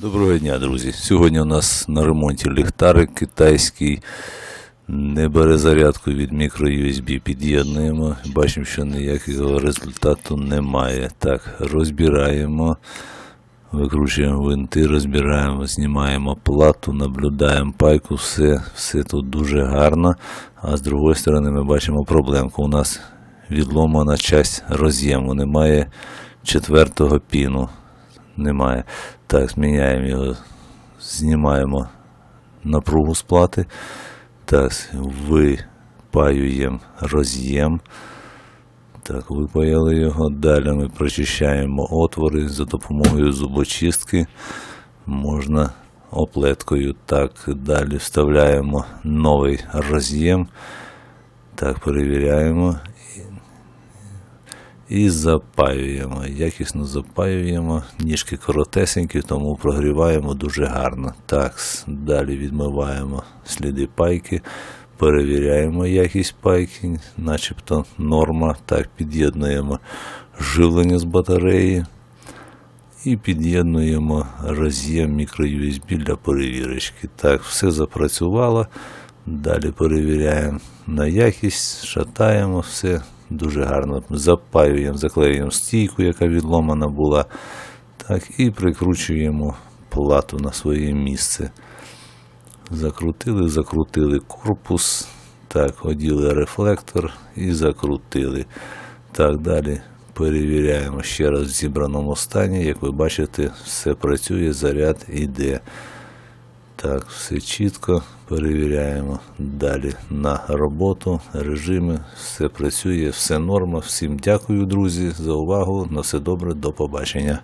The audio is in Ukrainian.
Доброго дня, друзі. Сьогодні у нас на ремонті ліхтарик китайський. Не бере зарядку від мікро-USB. Під'єднуємо. Бачимо, що ніякого результату немає. Так, розбираємо. Викручуємо винти, розбираємо, знімаємо плату, наблюдаємо пайку, все, все тут дуже гарно. А з другої сторони ми бачимо проблемку. У нас відломана часть роз'єму, немає четвертого піну. Немає. Так, зміняємо його, знімаємо напругу з плати. Так, випаюємо роз'єм. Так, випаяли його. Далі ми прочищаємо отвори за допомогою зубочистки. Можна оплеткою. Так, далі вставляємо новий роз'єм. Так, перевіряємо. І запаюємо. Якісно запаюємо. Ніжки коротесенькі, тому прогріваємо дуже гарно. Так, далі відмиваємо сліди пайки. Перевіряємо якість пайки, начебто норма. Так, під'єднуємо живлення з батареї і під'єднуємо роз'єм мікро-USB для перевірочки. Так, все запрацювало. Далі перевіряємо на якість, шатаємо все дуже гарно. Запаюємо, заклеюємо стійку, яка відломана була. Так, і прикручуємо плату на своє місце. Закрутили, закрутили корпус. Так, оділи рефлектор і закрутили. Так, далі перевіряємо ще раз в зібраному стані. Як ви бачите, все працює, заряд іде. Так, все чітко перевіряємо. Далі на роботу, режими, все працює, все норма. Всім дякую, друзі, за увагу. На все добре, до побачення.